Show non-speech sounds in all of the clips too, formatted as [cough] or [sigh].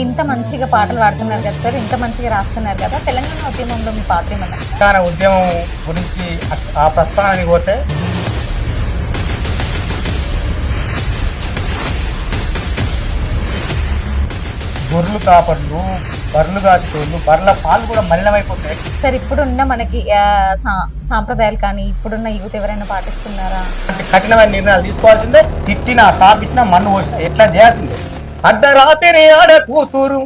ఇంత మంచిగా పాటలు పాడుతున్నారు కదా సార్ ఇంత మంచిగా రాస్తున్నారు కదా తెలంగాణ ఉద్యమంలో మీ పాత్ర ఏమన్నా? తెలంగాణ ఉద్యమం గురించి ఆ- ప్రస్థానానికి పోతే గొర్రెలు కాపర్లు బర్రెలు కాచుకోళ్ళు బర్రెల పాలు కూడా మలినమైపోతాయి. సార్ ఇప్పుడున్న మనకి సాంప్రదాయాలు కానీ ఇప్పుడున్న యూత్ ఎవరైనా పాటిస్తున్నారా? కఠినమైన నిర్ణయాలు తీసుకోవాల్సిందే తిట్టినా సాపించినా మన్ను పోసిన ఎట్లా చేయాల్సిందే? అర్ధరాత్రి ఆడ కూతురు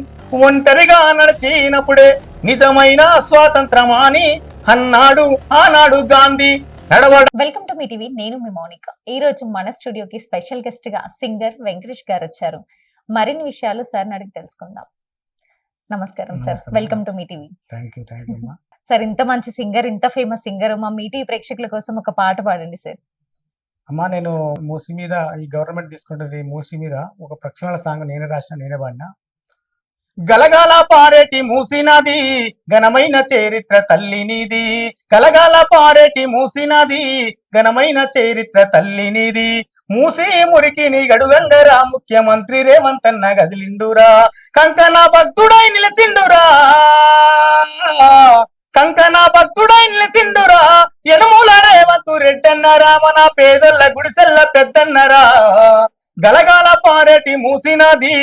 ఒంటరిగా నడిచినప్పుడే నిజమైన స్వాతంత్రమా అని అన్నాడు ఆనాడు గాంధీ. నడవడ వెల్కమ్ టు మీ టీవీ నేను మీ మౌనిక. ఈ రోజు మన స్టూడియోకి స్పెషల్ గెస్ట్గా సింగర్ వెంకటేష్ గారు వచ్చారు మరిన్ని విషయాలు సార్ అడిగి తెలుసుకుందాం. నమస్కారం sir. Welcome to Mee TV. Sir ఇంత మంచి సింగర్ ఇంత ఫేమస్ సింగర్ మా మీ టీవీ ప్రేక్షకుల కోసం ఒక పాట పాడండి సార్. అమ్మా నేను మూసి మీద ఈ గవర్నమెంట్ తీసుకుంటుంది మూసి మీద ఒక ప్రక్షాళన సాంగ్ నేనే రాసిన నేనే పాడినా. గలగాల పారేటి మూసినది ఘనమైన చరిత్ర తల్లినిది గలగాల పారేటి మూసినది ఘనమైన చరిత్ర తల్లినిది మూసి మురికిని గడుగంగరా ముఖ్యమంత్రి రేవంతన్న గదిలిండురా. కంకణ భక్తుడై నిలసిండురా పెట్టన్నరా మన పేదల్ల గుడిసెల్ల పెద్దన్నరా? గలగాల పారేటి మూసినది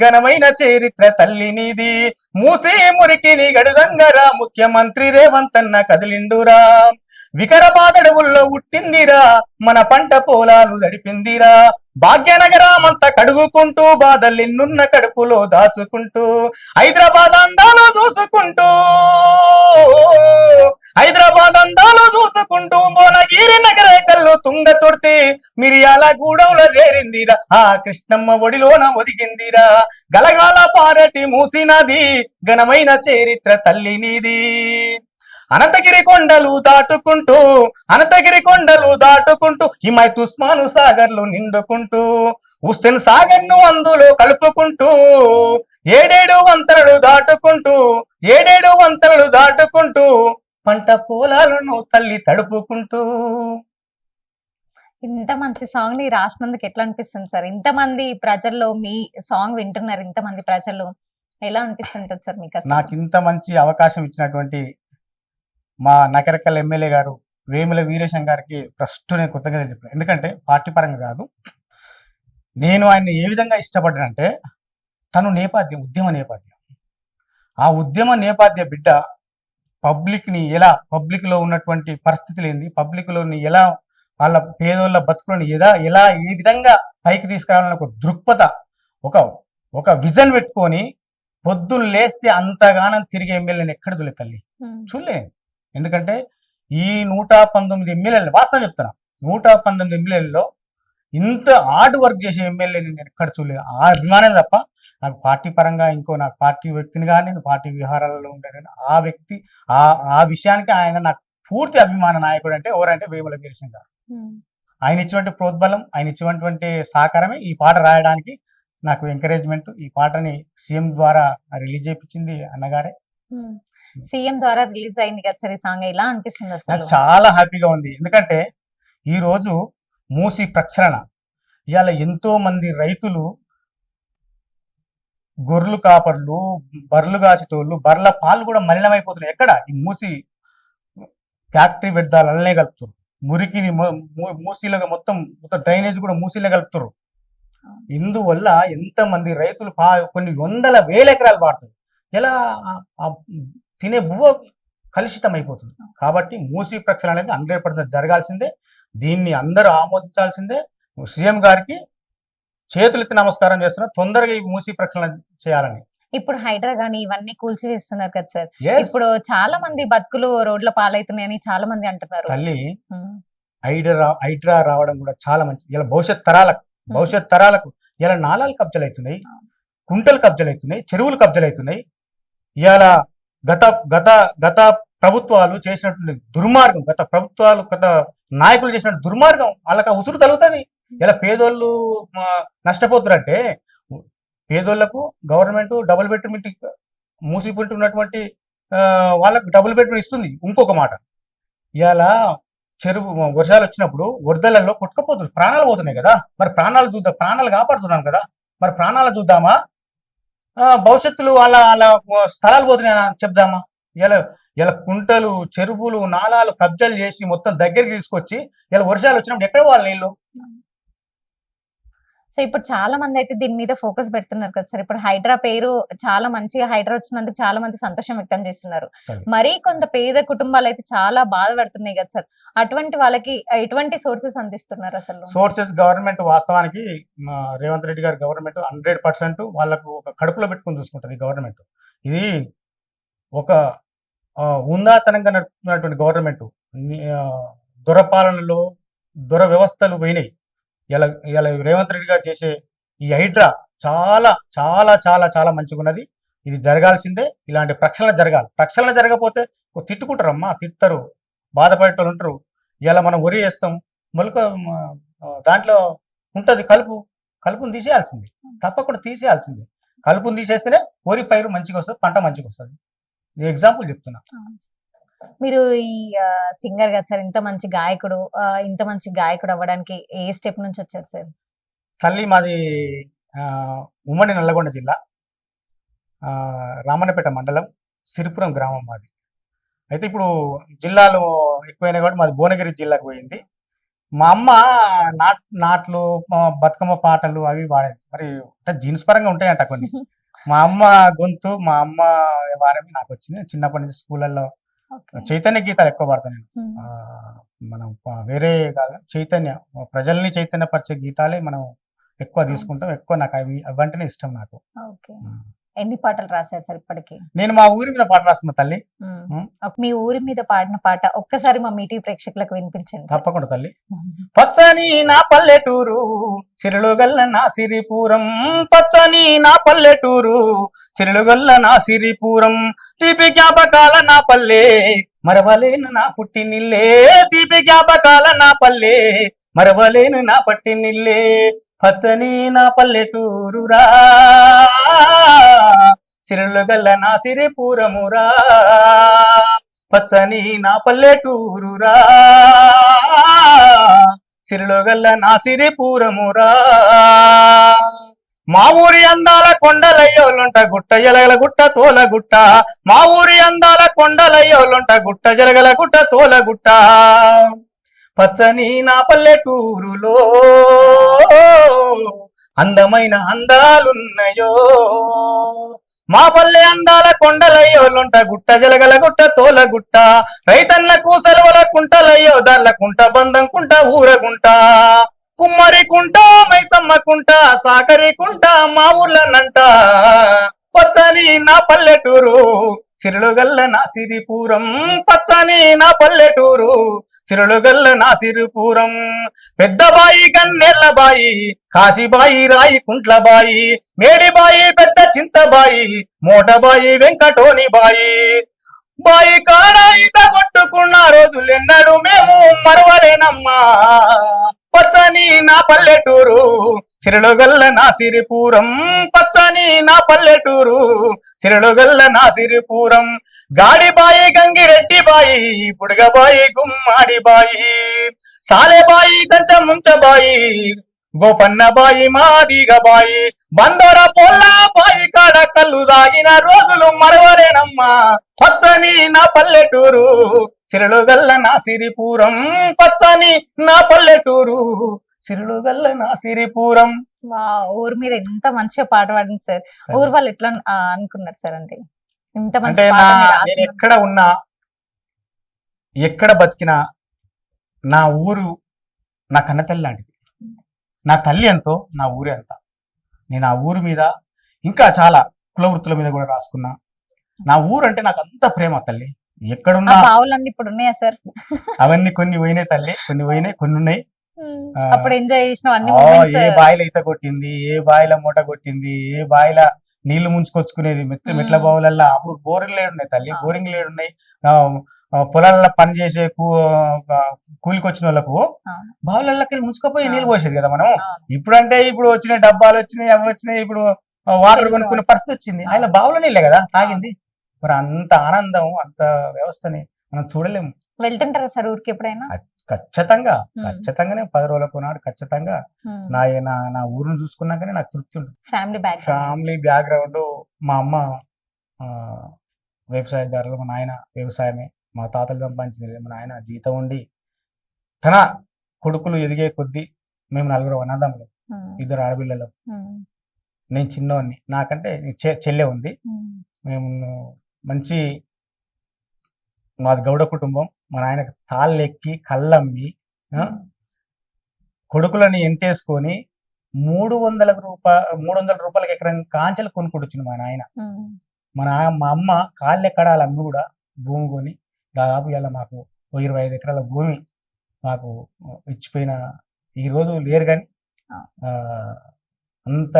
ఘనమైన చరిత్ర తల్లినిది. మూసి మురికిని గడుగంగరా ముఖ్యమంత్రి రేవంతన్న కదిలిండురా. వికరబాదడవుల్లో ఉట్టిందిరా మన పంట పొలాలు దడిపిందిరా భాగ్యనగరామంతా కడుగుకుంటూ బాధలెన్నున్న కడుపులో దాచుకుంటూ హైదరాబాద్ అందాలు చూసుకుంటూ. హైదరాబాద్ అందాలు చూసుకుంటూ భువనగిరి నగర కళ్ళు తుంగ తొడితే మిరియాల గూడంలో చేరిందిరా. ఆ కృష్ణమ్మ ఒడిలోన ఒదిగిందిరా. గలగాల పారటి మూసినది ఘనమైన చరిత్ర తల్లినిది అనంతగిరి కొండలు దాటుకుంటూ అనంతగిరి కొండలు దాటుకుంటూ హిమాయత్ ఉస్మాను సాగర్లు నిండుకుంటూ హుస్సేన్ సాగర్ను అందులో కలుపుకుంటూ ఏడేడు వంతెనలు దాటుకుంటూ ఏడేడు వంతెనలు దాటుకుంటూ పంట పొలాలను తల్లి తడుపుకుంటూ. ఇంత మంచి సాంగ్ని రాసినందుకు ఎట్లా అనిపిస్తుంది సార్? ఇంత మంది ప్రజల్లో మీ సాంగ్ వింటున్నారు ఇంత మంది ప్రజలు. ఎలా అనిపిస్తుంటది సార్ మీకు? నాకు ఇంత మంచి అవకాశం ఇచ్చినటువంటి మా నకరకల్ ఎమ్మెల్యే గారు వేముల వీరేశం గారికి ఫస్ట్ నేను కృతజ్ఞతలు చెప్పాను ఎందుకంటే పార్టీ పరంగా కాదు. నేను ఆయన్ని ఏ విధంగా ఇష్టపడ్డానంటే తను నేపథ్యం ఉద్యమ నేపథ్యం ఆ ఉద్యమ నేపథ్య బిడ్డ పబ్లిక్ని ఎలా పబ్లిక్లో ఉన్నటువంటి పరిస్థితులు ఏంది పబ్లిక్లోని ఎలా వాళ్ళ పేదోళ్ళ బతుకులను ఎలా ఎలా ఏ విధంగా పైకి తీసుకురావాలని ఒక దృక్పథ ఒక ఒక విజన్ పెట్టుకొని పొద్దున్న లేస్తే అంతగానం తిరిగే ఎమ్మెల్యేని ఎక్కడ దొలకల్లి ఉమ్. చూడలే. ఎందుకంటే ఈ నూట పంతొమ్మిది ఎమ్మెల్యేలు వాస్తవం చెప్తున్నా నూట పంతొమ్మిది ఎమ్మెల్యేలలో ఇంత హార్డ్ వర్క్ చేసే ఎమ్మెల్యేని నేను ఎక్కడ చూడలేదు. ఆ అభిమానం తప్ప నాకు పార్టీ పరంగా ఇంకో నాకు పార్టీ వ్యక్తిని కానీ నేను పార్టీ వ్యవహారాలలో ఉండే ఆ వ్యక్తి ఆ ఆ విషయానికి ఆయన నాకు పూర్తి అభిమాన నాయకుడు అంటే ఎవరంటే వేముల వీరసింగ్ గారు. ఆయన ఇచ్చినటువంటి ప్రోద్బలం ఆయన ఇచ్చినటువంటి సహకారమే ఈ పాట రాయడానికి నాకు ఎంకరేజ్మెంట్ ఈ పాటని సీఎం ద్వారా రిలీజ్ చేయించింది అన్నగారే. సీఎం ద్వారా రిలీజ్ అయింది కదా సార్ ఈ సాంగ్. ఎలా అనిపిస్తుంది నాకు అసలు చాలా హ్యాపీగా ఉంది. ఎందుకంటే ఈ రోజు మూసి ప్రక్షాళన. ఇవాళ ఎంతో మంది రైతులు గొర్రెలు కాపర్లు బర్రెలు కాసేటోళ్ళు బర్రెల పాలు కూడా మలినమైపోతున్నాయి. ఎక్కడ? ఈ మూసి ఫ్యాక్టరీ అల్లనే కలుపుతారు మురికిని మొ- మూ- మూసీలో మొత్తం మొత్తం డ్రైనేజ్ కూడా మూసీలో కలుపుతారు ఇందువల్ల ఎంత మంది రైతులు పా కొన్ని వందల వేల ఎకరాలు పాడుతారు ఎలా తినే భూవ కలుషితం అయిపోతుంది కాబట్టి మూసీ ప్రక్షాళన అనేది హండ్రెడ్ పర్సెంట్ జరగాల్సిందే. దీన్ని అందరూ ఆమోదించాల్సిందే. సీఎం గారికి చేతులెత్తి నమస్కారం చేస్తున్నా తొందరగా ఈ మూసీ ప్రక్షాళన చేయాలని. ఇప్పుడు హైడ్రా గానీ ఇవన్నీ కూల్చివేస్తున్నారు కదా సార్. ఇప్పుడు చాలా మంది బతుకులు రోడ్ల పాలవుతున్నాయని చాలా మంది అంటున్నారు. తల్లి. హైడ్రా హైడ్రా రావడం కూడా చాలా మంచి ఇలా భవిష్యత్ తరాలకు భవిష్యత్ తరాలకు ఇలా నాలాలు కబ్జలు అవుతున్నాయి కుంటలు కబ్జలు అవుతున్నాయి చెరువులు కబ్జలు అవుతున్నాయి ఇవాళ గత గత గత ప్రభుత్వాలు చేసినటువంటి దుర్మార్గం గత ప్రభుత్వాలు గత నాయకులు చేసిన దుర్మార్గం వాళ్ళకి ఉసురు తగులుతుంది. ఇలా పేదోళ్ళు ఆ, పేదోళ్ళకు గవర్నమెంట్ డబుల్ బెడ్రూమ్ ఇంటి మూసిపోతున్నటువంటి వాళ్ళకు డబుల్ బెడ్రూమ్ ఇస్తుంది. ఇంకొక మాట. ఇవాళ చెరువు వర్షాలు వచ్చినప్పుడు వరదలలో కొట్టుకపోతుంది ప్రాణాలు పోతున్నాయి కదా. మరి ప్రాణాలు చూద్దాం ప్రాణాలు కాపాడుతున్నాను కదా. మరి ప్రాణాలు చూద్దామా? భవిష్యత్తులో వాళ్ళ వాళ్ళ స్థలాలు పోతున్నాయని చెప్దామా? ఇలా ఇలా కుంటలు చెరువులు నాలాలు కబ్జాలు చేసి మొత్తం దగ్గరికి తీసుకొచ్చి ఇలా వర్షాలు వచ్చినప్పుడు ఎక్కడ వాళ్ళ నీళ్ళు? సో ఇప్పుడు చాలా మంది అయితే దీని మీద ఫోకస్ పెడుతున్నారు కదా సార్. ఇప్పుడు హైడ్రా పేరు చాలా మంచిగా హైడ్రా వచ్చినందుకు చాలా మంది సంతోషం వ్యక్తం చేస్తున్నారు. మరీ కొంత పేద కుటుంబాలు అయితే చాలా బాధపడుతున్నాయి కదా సార్. అటువంటి వాళ్ళకి ఎటువంటి సోర్సెస్ అందిస్తున్నారు అసలు? సోర్సెస్ గవర్నమెంట్ వాస్తవానికి రేవంత్ రెడ్డి గారి గవర్నమెంట్ హండ్రెడ్ పర్సెంట్ వాళ్ళకు ఒక కడుపులో పెట్టుకుని చూసుకుంటుంది గవర్నమెంట్. ఇది ఒక ఉందాతనంగా నడుపుతున్నటువంటి గవర్నమెంట్. దురపాలనలో దుర వ్యవస్థలు పోయినాయి. ఇలా ఇలా రేవంత్ రెడ్డి గారు చేసే ఈ హైడ్రా చాలా చాలా చాలా చాలా మంచిగా ఉన్నది ఇది జరగాల్సిందే. ఇలాంటి ప్రక్షాళన జరగాలి. ప్రక్షాళన జరగకపోతే తిట్టుకుంటారమ్మా తిట్టరు. బాధపడేటోళ్ళు ఉంటారు ఇలా మనం వరి వేస్తాం మొలక దాంట్లో ఉంటుంది కలుపు. కలుపుని తీసేయాల్సింది. తప్పకుండా తీసేయాల్సింది. కలుపుని తీసేస్తేనే వరి పైరు మంచిగా వస్తుంది పంట మంచిగా వస్తుంది ఎగ్జాంపుల్ చెప్తున్నా. మీరు ఈ సింగర్ కదా సార్ ఇంత మంచి గాయకుడు ఇంత మంచి గాయకుడు అవ్వడానికి ఏ స్టెప్ నుంచి వచ్చారు సార్? తల్లి మాది ఉమ్మడి నల్లగొండ జిల్లా రామన్నపేట మండలం సిరిపురం గ్రామం మాది. అయితే ఇప్పుడు జిల్లాలో ఎక్కువైనా కూడా మాది భువనగిరి జిల్లాకు పోయింది. మా అమ్మ నాట్ నాట్లు బతుకమ్మ పాటలు అవి పాడేది. మరి అంటే జీన్స్ పరంగా ఉంటాయంట కొన్ని. [laughs] మా అమ్మ గొంతు మా అమ్మ వారమే నాకు వచ్చింది. చిన్నప్పటి నుంచి స్కూళ్ళల్లో. చైతన్య గీతాలు ఎక్కువ పాడతాను నేను. మనం వేరే కాదు చైతన్య ప్రజల్ని చైతన్యపరిచే గీతాలే మనం ఎక్కువ తీసుకుంటాం. ఎక్కువ నాకు అవి అవంటేనే ఇష్టం నాకు. ఓకే. ఎన్ని పాటలు రాశారు సార్ ఇప్పటికి? నేను మా ఊరి మీద పాట రాసుకున్న తల్లి. మీ ఊరి మీద పాడిన పాట ఒక్కసారి మా మీటీ ప్రేక్షకులకు వినిపించండి. తప్పకుండా తల్లి. పచ్చని నా పల్లెటూరు సిరులుగల్ల నా సిరిపురం. పచ్చని నా పల్లెటూరు సిరులుగల్ల నా సిరిపురం. తీపి జ్ఞాపకాల నా పల్లె మరవలేను నా పుట్టినిల్లే తీపి జ్ఞాపకాల నా పల్లె మరవలేను నా పట్టినిల్లే పచ్చని నా పల్లెటూరురా. సిరులుగల్ల నా సిరిపురమురా. పచ్చని నా పల్లెటూరురా. సిరిలోగల్ల నా సిరిపురమురా. మా ఊరి అందాల కొండలయ్యోలుంట గుట్ట జలగల గుట్ట తోల గుట్ట. మా ఊరి అందాల కొండలయ్యోలుంట గుట్ట జలగల గుట్ట తోల గుట్ట. పచ్చని నా పల్లెటూరులో అందమైన అందాలున్నాయో. మా పల్లె అందాల కొండలయ్యోలుంట గుట్ట జలగల గుట్ట తోల గుట్ట రైతన్నకు సెలవుల కుంటలయ్యో దాళ్ళ కుంట బంధం కుంట ఊరగుంట కుమ్మరి కుంట మైసమ్మ కుంట సాకరి కుంట మా ఊర్లనంట పచ్చని నా పల్లెటూరు సిరులుగల్ల నా సిరిపురం పచ్చని నా పల్లెటూరు. సిరులుగల్ల నా సిరిపురం పెద్దబాయి కాశీబాయి రాయి కుంట్లబాయి మేడిబాయి పెద్ద చింతబాయి మోటబాయి వెంకటోని బాయి. బాయి కాడ ఈత కొట్టుకున్న రోజులెన్నడు మేము మరవలేనమ్మా. పచ్చని నా పల్లెటూరు సిరులుగల్ల నా సిరిపురం పచ్చని నా పల్లెటూరు. సిరులుగల్ల నా సిరిపురం గాడిబాయి గంగిరెడ్డి బాయి బుడగబాయి గుమ్మాడిబాయి. సాలెబాయి కంచ ముంచబాయి గోపన్నబాయి మాదిగబాయి. మాదిగ పొల్లబాయి కాడ కళ్ళు దాగిన రోజులు మరవరేనమ్మా పచ్చని నా పల్లెటూరు సిరులుగల్ల నా సిరిపురం పచ్చని నా పల్లెటూరు. సిరులుగల్ల నా సిరిపురం. మా ఊరి మీద ఎంత మంచిగా పాట పాడింది సార్. ఊరు వాళ్ళు ఎట్లా అనుకున్నారు సార్ అంటే ఇంత మంచి అంటే పాట నా మీరు నేను రాసినందుకు. ఎక్కడ ఉన్నా ఎక్కడ బతికినా నా ఊరు నా కన్నతల్లి లాంటిది. నా తల్లి ఎంతో నా ఊరే అంత. నేను ఆ ఊరు మీద ఇంకా చాలా కుల వృత్తుల మీద కూడా రాసుకున్నా. నా ఊరు అంటే నాకు అంత ప్రేమ తల్లి. ఆ ఎక్కడున్నా బావులన్నీ ఇప్పుడు ఉన్నాయా సార్? అవన్నీ కొన్ని పోయినాయి తల్లి కొన్ని పోయినాయి కొన్ని ఉన్నాయి. అప్పుడు ఎంజాయ్ చేసిన అన్ని ఏ బాయిల ఈత కొట్టింది ఏ బాయిల మూట కొట్టింది ఏ బాయిల నీళ్ళు ముంచుకొచ్చుకునేది మెత్త మెట్ల మ్మ్. బావులల్లో అప్పుడు బోరింగ్ లేడున్నాయి తల్లి. బోరింగ్ లేడున్నాయి పొలాల్లో పని చేసే కూలికి వచ్చిన వాళ్ళకు. బావులకి ముంచుకపోయి. నీళ్ళు పోసేది కదా మనం ఇప్పుడు అంటే ఇప్పుడు వచ్చిన డబ్బాలు వచ్చినాయి అవి వచ్చినాయి ఇప్పుడు వాటర్. కొనుక్కునే పరిస్థితి వచ్చింది ఆయన బావుల నీళ్ళే కదా తాగింది మరి అంత ఆనందం అంత వ్యవస్థని మనం చూడలేము వెళ్తుంటారా సార్ ఊరికి ఎప్పుడైనా ఖచ్చితంగా. ఖచ్చితంగానే పది రోజులకు నాడు ఖచ్చితంగా నా నా నా ఊరిని చూసుకున్నాకనే నాకు తృప్తి ఉంటుంది. ఫ్యామిలీ బ్యాక్ ఫ్యామిలీ బ్యాక్గ్రౌండ్ మా అమ్మ ఆ, వ్యవసాయదారులు మా నాయన వ్యవసాయమే. మా తాతలు సంపాదించింది మా నాయన జీతం ఉండి తన కొడుకులు ఎదిగే కొద్దీ మేము నలుగురు అన్నదమ్ములు ఇద్దరు ఆడపిల్లలు. నేను చిన్నవాడిని నాకంటే చెల్లె ఉంది. మేము మంచి మాది గౌడ కుటుంబం. మా నాయనకి తాళ్ళు ఎక్కి కళ్ళమ్మి కొడుకులని ఎంటేసుకొని మూడు వందల రూపా మూడు వందల రూపాయలకి ఎకరం కాంచెలు కొనుక్కొచ్చింది మా నాయన మా నా మా అమ్మ కాళ్ళెక్కడాలు అమ్మి కూడా భూమి కొని దాదాపు ఇలా మాకు ఇరవై ఐదు ఎకరాల భూమి మాకు ఇచ్చిపోయిన ఈ రోజు లేరు కానీ ఆ, అంత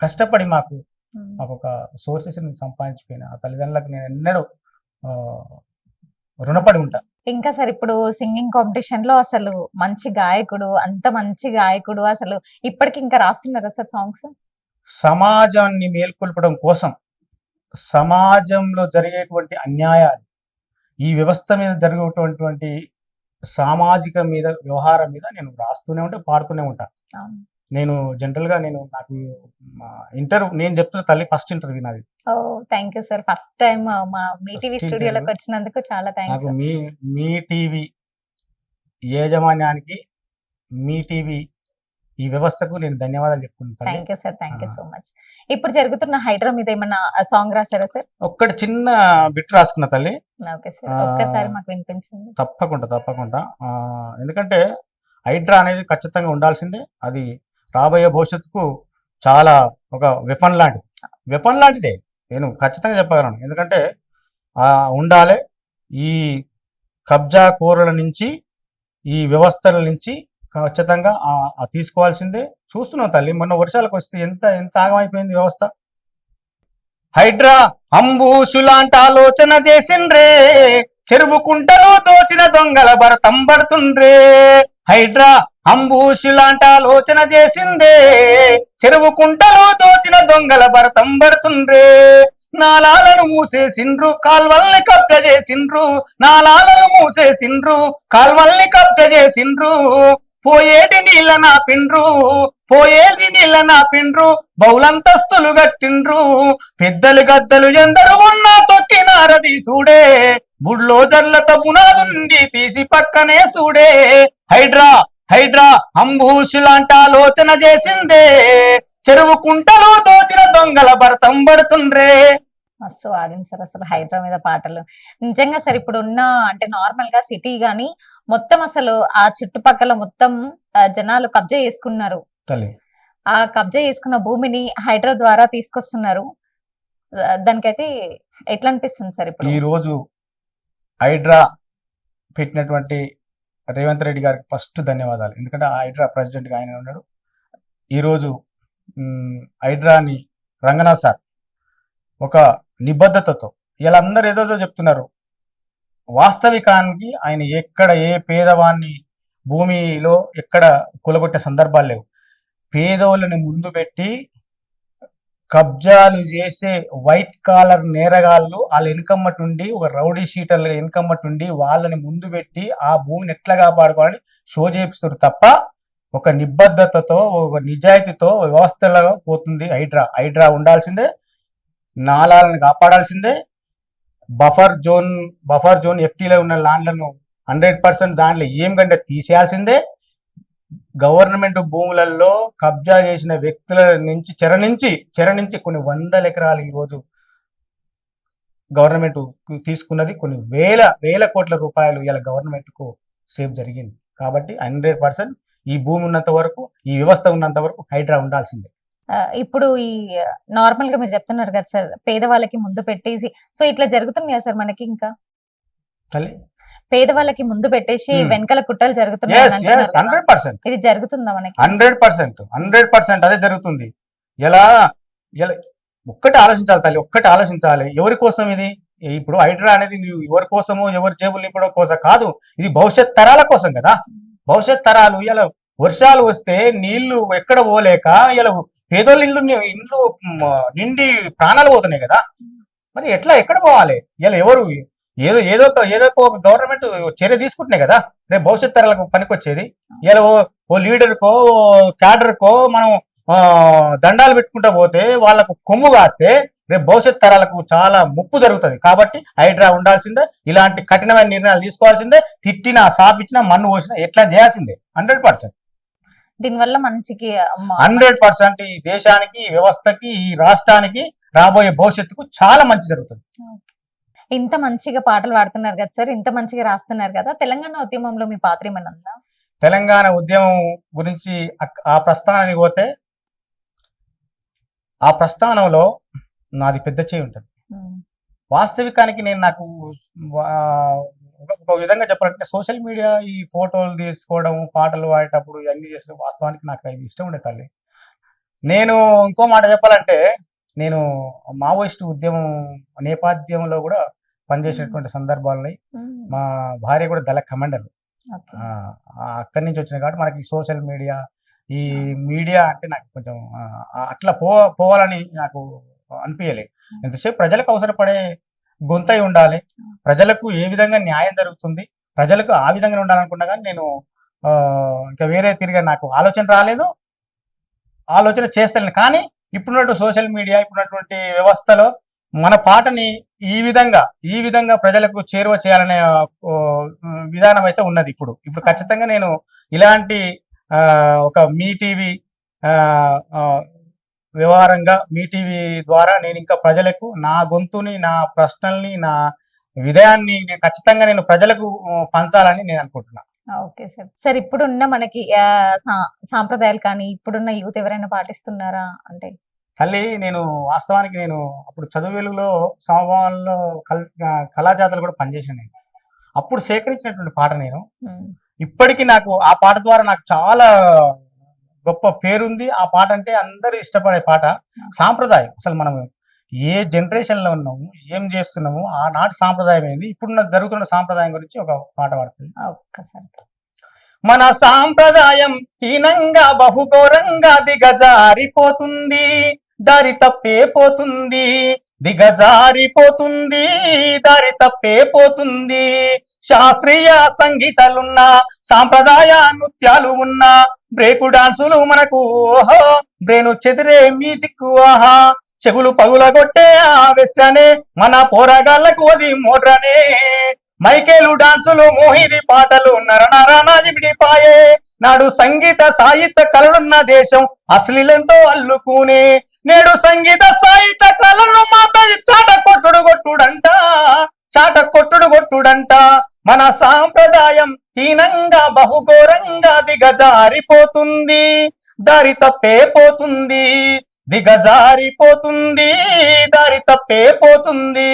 కష్టపడి మాకు మాకు ఒక సోర్సెస్ సంపాదించిపోయిన. ఆ తల్లిదండ్రులకు నేను ఎన్నడూ రుణపడి ఉంటా. ఇంకా సార్ ఇప్పుడు సింగింగ్ కాంపిటీషన్లో అసలు మంచి గాయకుడు అంత మంచి గాయకుడు అసలు ఇప్పటికి ఇంకా రాస్తున్నారా సార్ సాంగ్స్ సమాజాన్ని మేల్కొల్పడం కోసం సమాజంలో జరిగేటువంటి అన్యాయాలు ఈ వ్యవస్థ మీద జరిగేటువంటి సామాజిక మీద వ్యవహారం మీద నేను రాస్తూనే ఉంటా పాడుతూనే ఉంటా. నేను జనరల్గా నేను నాకు ఇంటర్ నేను చెప్తున్న తల్లి ఫస్ట్ ఇంటర్వ్యూ నాది. ఓ thank you sir first time మా మీ టీవీ స్టూడియోలోకి. వచ్చినందుకు చాలా థ్యాంక్స్ నాకు మీ మీ టీవీ యాజమాన్యానికి మీ టీవీ ఈ వ్యవస్థకు నేను ధన్యవాదాలు చెప్పుకుంటాను. Thank you sir thank you. So much ఇప్పుడు జరుగుతున్న హైడ్రా మీద ఏమన్నా సాంగ్ రాసారా సార్ ఒక్కటి చిన్న బిట్ రాసుకున్న తల్లి. Okay sir. ఒక్కసారి మాకు వినిపించింది తప్పకుండా తప్పకుండా. ఎందుకంటే హైడ్రా అనేది ఖచ్చితంగా ఉండాల్సిందే. అది రాబోయే భవిష్యత్తుకు చాలా ఒక వెపన్ లాంటిది. వెపన్ లాంటిదే. నేను ఖచ్చితంగా చెప్పగలను. ఎందుకంటే ఉండాలి. ఈ కబ్జా కూరల నుంచి ఈ వ్యవస్థల నుంచి ఖచ్చితంగా తీసుకోవాల్సిందే. చూస్తున్నాం తల్లి మొన్న వర్షాలకు వస్తే ఎంత ఎంత ఆగమైపోయింది వ్యవస్థ. హైడ్రా అంబూషులాంటి ఆలోచన చేసిండ్రే. చెరువు కుంటలో దోచిన దొంగల భరతం పడుతుండ్రే. హైడ్రా అంబూషులాంటి ఆలోచన చేసిందే. చెరువు కుంటలో దోచిన దొంగల భరతం పడుతుండ్రే. నాలాలను మూసేసిండ్రు కాల్వల్ని కబ్జ చేసిండ్రు. నాలాలను మూసేసిండ్రు కాల్వల్ని కబ్జ చేసిండ్రు. పోయేటి నీళ్ళ నా పిండ్రు పోయేటి నీళ్ళ నా పిండ్రు బౌలంతస్తులు గట్టిండ్రు పెద్దలు గద్దలు ఎందరు ఉన్నా తొక్కినారది సూడే బుడ్లో జర్లత బునాదుండి తీసి పక్కనే సూడే. హైడ్రా హైడ్రా అంబూషులాంటి ఆలోచన చేసిందే. చెరువు కుంటలో దోచిన దొంగల భరతం పడుతుండ్రే. మస్తు వాడింది సార్ అసలు హైడ్రా మీద పాటలు. నిజంగా సార్ ఇప్పుడు ఉన్న అంటే నార్మల్గా సిటీ గానీ మొత్తం అసలు ఆ చుట్టుపక్కల మొత్తం జనాలు కబ్జా చేసుకున్నారు. ఆ కబ్జా చేసుకున్న భూమిని హైడ్రా ద్వారా తీసుకొస్తున్నారు. దానికైతే ఎట్లా అనిపిస్తుంది సార్ ఇప్పుడు? ఈ రోజు హైడ్రా పెట్టినటువంటి రేవంత్ రెడ్డి గారికి ఫస్ట్ ధన్యవాదాలు. ఎందుకంటే ఆ హైడ్రా ప్రెసిడెంట్గా ఆయన ఉన్నాడు. ఈరోజు హైడ్రాని రంగనాథ్ సార్ ఒక నిబద్ధతతో వీళ్ళందరూ ఏదోదో చెప్తున్నారు. వాస్తవికానికి ఆయన ఎక్కడ ఏ పేదవాన్ని భూమిలో ఎక్కడ కూలగొట్టే సందర్భాలు లేవు. పేదోళ్ళని ముందు పెట్టి కబ్జాలు చేసే వైట్ కాలర్ నేరగాళ్ళు వాళ్ళ వెనుకమ్మటుండి ఒక రౌడీ షీటర్లు వెనుకమ్మటుండి వాళ్ళని ముందు పెట్టి ఆ భూమిని ఎట్లా కాపాడుకోవాలని షో చేపిస్తారు తప్ప ఒక నిబద్ధతతో ఒక నిజాయితీతో వ్యవస్థలో పోతుంది హైడ్రా. హైడ్రా ఉండాల్సిందే నాలాలను కాపాడాల్సిందే. బఫర్ జోన్ బఫర్ జోన్ ఎఫ్టీలో ఉన్న ల్యాండ్లను హండ్రెడ్ పర్సెంట్ దాంట్లో ఏం కంటే తీసేయాల్సిందే. గవర్నమెంట్ భూములలో కబ్జా చేసిన వ్యక్తుల నుంచి చెర నుంచి చెర నుంచి కొన్ని వందల ఎకరాలు ఈరోజు గవర్నమెంట్ తీసుకున్నది. కొన్ని వేల వేల కోట్ల రూపాయలు ఇలా గవర్నమెంట్కు సేవ్ జరిగింది. కాబట్టి హండ్రెడ్ పర్సెంట్ ఈ భూమి ఉన్నంత వరకు ఈ వ్యవస్థ ఉన్నంత వరకు హైడ్రా ఉండాల్సిందే. ఇప్పుడు ఈ నార్మల్గా మీరు చెప్తున్నారు కదా సార్ పేదవాళ్ళకి ముందు పెట్టేసి. సో ఇట్లా జరుగుతుంది కదా సార్ మనకి ఇంకా? తల్లి పేదవాళ్ళకి ముందు పెట్టేసి Hmm. వెనకాల కుట్రలు జరుగుతున్నాయి పర్సెంట్ ఇది జరుగుతుందా మనకి? హండ్రెడ్ పర్సెంట్ హండ్రెడ్ పర్సెంట్ అదే జరుగుతుంది. ఎలా? ఎలా? ఒక్కటి ఆలోచించాలి తల్లి ఒక్కటి ఆలోచించాలి. ఎవరి కోసం ఇది? ఇప్పుడు హైడ్రా అనేది ఎవరి కోసమో ఎవరి జేబులు నింపడం కోసం కాదు. ఇది భవిష్యత్ తరాల కోసం కదా. భవిష్యత్ తరాలు ఇలా వర్షాలు వస్తే నీళ్ళు ఎక్కడ పోలేక ఇలా పేదోళ్ళ ఇల్లు ఇండ్లు నిండి ప్రాణాలు పోతున్నాయి కదా. మరి ఎట్లా ఎక్కడ పోవాలి? ఇలా ఎవరు ఏదో ఏదో ఒక ఏదో ఒక గవర్నమెంట్ చర్య తీసుకుంటున్నాయి కదా. రేపు భవిష్యత్ తరాలకు పనికొచ్చేది. ఇలా ఓ ఓ లీడర్కో క్యాడర్కో మనం దండాలు పెట్టుకుంటా పోతే వాళ్ళకు కొమ్ము కాస్తే రేపు భవిష్యత్ తరాలకు చాలా ముప్పు జరుగుతుంది. కాబట్టి హైడ్రా ఉండాల్సిందే. ఇలాంటి కఠినమైన నిర్ణయాలు తీసుకోవాల్సిందే. తిట్టినా సాపించినా మన్ను పోసినా ఎట్లా చేయాల్సిందే. Hundred percent. దీనివల్ల మంచికి హండ్రెడ్ పర్సెంట్ ఈ దేశానికి ఈ వ్యవస్థకి ఈ రాష్ట్రానికి రాబోయే భవిష్యత్తుకు చాలా మంచి జరుగుతుంది. ఇంత మంచిగా పాటలు పాడుతున్నారు కదా సార్ ఇంత మంచిగా రాస్తున్నారు కదా తెలంగాణ ఉద్యమంలో మీ పాత్ర ఏమైనా ఉందా? తెలంగాణ ఉద్యమం గురించి ఆ ప్రస్థానానికి పోతే ఆ ప్రస్థానంలో నాది పెద్ద చేయి ఉంటుంది. వాస్తవికానికి నేను నాకు ఒక విధంగా చెప్పాలంటే సోషల్ మీడియా ఈ ఫోటోలు తీసుకోవడం పాటలు పాడేటప్పుడు ఇవన్నీ చేసిన వాస్తవానికి నాకు అవి ఇష్టం ఉండే తల్లి. నేను ఇంకో మాట చెప్పాలంటే నేను మావోయిస్ట్ ఉద్యమం నేపథ్యంలో కూడా పనిచేసినటువంటి సందర్భాలు ఉన్నాయి ఉమ్, మా భార్య కూడా దళ కమాండర్. అక్కడి నుంచి వచ్చిన కాబట్టి మనకి సోషల్ మీడియా ఈ మీడియా అంటే నాకు కొంచెం అట్లా పో పోవాలని నాకు అనిపించలేదు ఎంతసేపు ప్రజలకు అవసరపడే గొంతై ఉండాలి. ప్రజలకు ఏ విధంగా న్యాయం జరుగుతుంది? ప్రజలకు ఆ విధంగా ఉండాలనుకున్నా కానీ నేను ఇంకా వేరే తిరిగి నాకు ఆలోచన రాలేదు. ఆలోచన చేస్తాను కానీ ఇప్పుడున్నటువంటి సోషల్ మీడియా ఇప్పుడున్నటువంటి వ్యవస్థలో మన పాటని ఈ విధంగా ఈ విధంగా ప్రజలకు చేరువ చేయాలనే విధానం అయితే ఉన్నది ఇప్పుడు. ఇప్పుడు ఖచ్చితంగా నేను ఇలాంటి ఒక మీ టీవీ వ్యవహారంగా మీ టీవీ ద్వారా నేను ఇంకా ప్రజలకు నా గొంతుని నా ప్రశ్నల్ని నా విధయాన్ని నేను ఖచ్చితంగా నేను ప్రజలకు పంచాలని నేను అనుకుంటున్నాను ఓకే సార్. సార్ ఇప్పుడున్న మనకి సా- సాంప్రదాయాలు కానీ ఇప్పుడున్న యూత్ ఎవరైనా పాటిస్తున్నారా? అంటే తల్లి నేను వాస్తవానికి నేను అప్పుడు చదువు వెలుగులో సమభావంలో కల్ ఆ, కళాజాతలు కూడా పనిచేసాను నేను. అప్పుడు సేకరించినటువంటి పాట నేను. ఇప్పటికీ నాకు ఆ పాట ద్వారా నాకు చాలా గొప్ప పేరుంది. ఆ పాట అంటే అందరూ ఇష్టపడే పాట. సాంప్రదాయం. అసలు మనం ఏ జనరేషన్లో ఉన్నాము ఏం చేస్తున్నాము ఆనాటి సాంప్రదాయం ఏంది? ఇప్పుడున్న జరుగుతున్న సాంప్రదాయం గురించి ఒక పాట పాడుతుంది. ఒక్కసారి. మన సాంప్రదాయం హీనంగా బహుఘోరంగా దిగజారిపోతుంది. దారి తప్పే పోతుంది దిగజారిపోతుంది దారి తప్పే పోతుంది. శాస్త్రీయ సంగీతాలున్నా సాంప్రదాయ నృత్యాలు ఉన్నా బ్రేకు డాన్సులు మనకు ఓహో బ్రేను చెదిరే మ్యూజిక్ ఆహా. చెగులు పగులగొట్టే ఆ వెస్టనే మన పోరాగాళ్ళకు అది మోడ్రనే. మైకేలు డాన్సులు మోహిది పాటలు నరనరనాజిమిడి పాయే. నాడు సంగీత సాహిత్య కళలున్న దేశం అశ్లీలంతో అల్లుకునే. నేడు సంగీత సాహిత్య కళలను మా చాట కొట్టుడు కొట్టుడంట. చాట కొట్టుడు కొట్టుడంట. మన సాంప్రదాయం హీనంగా బహుఘోరంగా దిగజారిపోతుంది. దారి తప్పే పోతుంది. దిగజారిపోతుంది. దారి తప్పే పోతుంది.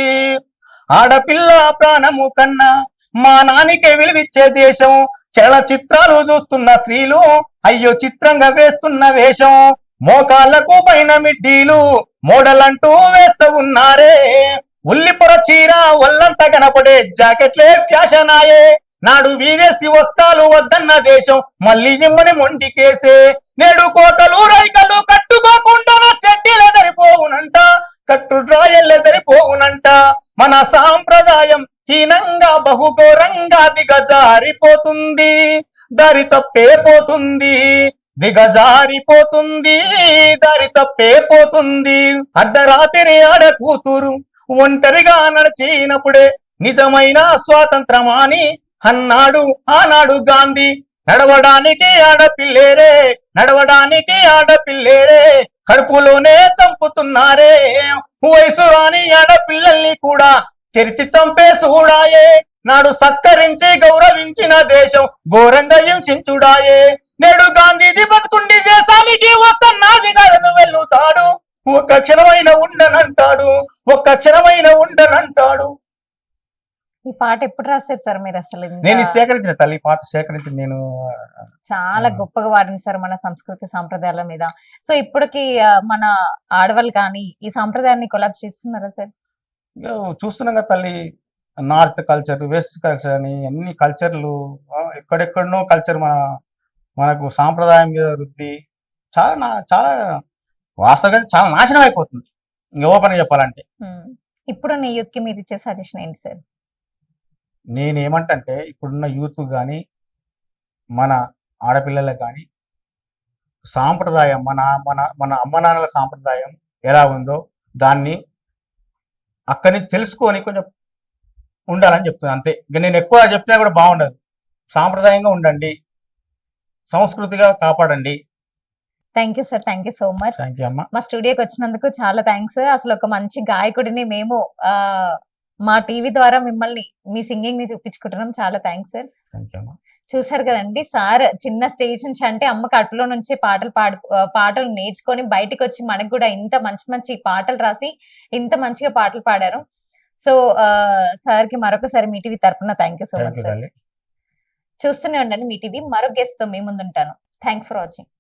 ఆడపిల్ల ప్రాణము కన్నా మా నానికే విలువిచ్చే దేశం చలచిత్రాలు చూస్తున్న స్త్రీలు అయ్యో చిత్రంగా వేస్తున్న వేషం. మోకాళ్ళకు పైన మిడ్డీలు మోడలంటూ వేస్తూ ఉన్నారే. ఉల్లిపొర చీర ఒల్లంత కనపడే జాకెట్లే ఫ్యాషన్ ఆయే నాడు వీదేసి వస్త్రాలు వద్దన్న దేశం మళ్ళీ ఇమ్మని మొండికేసే. నేడు కోతలు రైకలు కట్టుకోకుండా చెట్టీలే సరిపోవునంట కట్టు డ్రాయల్లే సరిపోవునంట మన సాంప్రదాయం హీనంగా బహుఘోరంగా దిగజారిపోతుంది. దారి తప్పే పోతుంది. దిగజారిపోతుంది. దారి తప్పే పోతుంది. అర్ధరాత్రి ఆడ కూతురు ఒంటరిగా నడిచినప్పుడే నిజమైన స్వాతంత్రమాని అన్నాడు ఆనాడు గాంధీ. నడవడానికి ఆడపిల్లేరే నడవడానికి ఆడపిల్లేరే కడుపులోనే చంపుతున్నారే. వయసు రాని ఆడపిల్లల్ని కూడా చెరిచి చంపే చూడాయే నాడు సత్కరించి గౌరవించిన దేశం ఘోరంగా హింసించుడాయే. నేడు గాంధీజీ బతుకుండి దేశానికి ఒక్క నాది గదను వెళ్ళుతాడు ఒక్క క్షణమైన ఉండనంటాడు. ఒక్క క్షణమైన ఉండనంటాడు. ఈ పాట ఎప్పుడు రాశారు సార్ మీరు అసలు నేను సేకరించిన తల్లి పాట సేకరించి నేను చాలా. గొప్పగా వాడింది సార్ మన సంస్కృతి సాంప్రదాయాల మీద. సో ఇప్పటికి మన ఆడవాళ్ళు కానీ ఈ సాంప్రదాయాన్ని కొలాబ్ చేస్తున్నారా సార్? చూస్తున్నాం కదా తల్లి నార్త్ కల్చర్ వెస్ట్ కల్చర్ అని అన్ని కల్చర్లు ఎక్కడెక్కడనో కల్చర్ మన మనకు సాంప్రదాయం మీద వృద్ధి చాలా నా- చాలా వాస్తవంగా చాలా నాశనం అయిపోతుంది. ఓపెన్ చెప్పాలంటే. ఉమ్. ఇప్పుడు నీ యూత్కి మీరు ఇచ్చే సజెషన్ ఏంటి సార్ నేనేమంటంటే ఇప్పుడున్న యూత్ కానీ మన ఆడపిల్లలకు కానీ సాంప్రదాయం మన మన మన అమ్మ నాన్నల సాంప్రదాయం ఎలా ఉందో దాన్ని అక్కడి నుంచి తెలుసుకొని కొంచెం ఉండాలని చెప్తున్నాను అంతే. ఇక నేను ఎక్కువ చెప్పినా కూడా బాగుండదు. సాంప్రదాయంగా ఉండండి. సంస్కృతిగా కాపాడండి. Thank you sir thank you so much thank you అమ్మ. మా స్టూడియోకి వచ్చినందుకు చాలా థ్యాంక్స్ అసలు ఒక మంచి గాయకుడిని మేము మా టీవీ ద్వారా మిమ్మల్ని మీ సింగింగ్ని చూపించుకుంటున్నాం. చాలా థ్యాంక్స్ సార్ థ్యాంక్ యూ అమ్మ. చూసారు కదండి? సార్ చిన్న స్టేజ్ నుంచి అంటే అమ్మ కట్టులో నుంచి పాటలు పాడు పాటలు నేర్చుకొని బయటకు వచ్చి మనకు కూడా ఇంత మంచి మంచి పాటలు రాసి ఇంత మంచిగా పాటలు పాడారు. సో సార్కి మరొకసారి మీ టీవీ తరపున thank you so much sir చూస్తూనే ఉండండి మీ టీవీ. మరో గెస్ట్తో మీ ముందుంటాను. Thanks for watching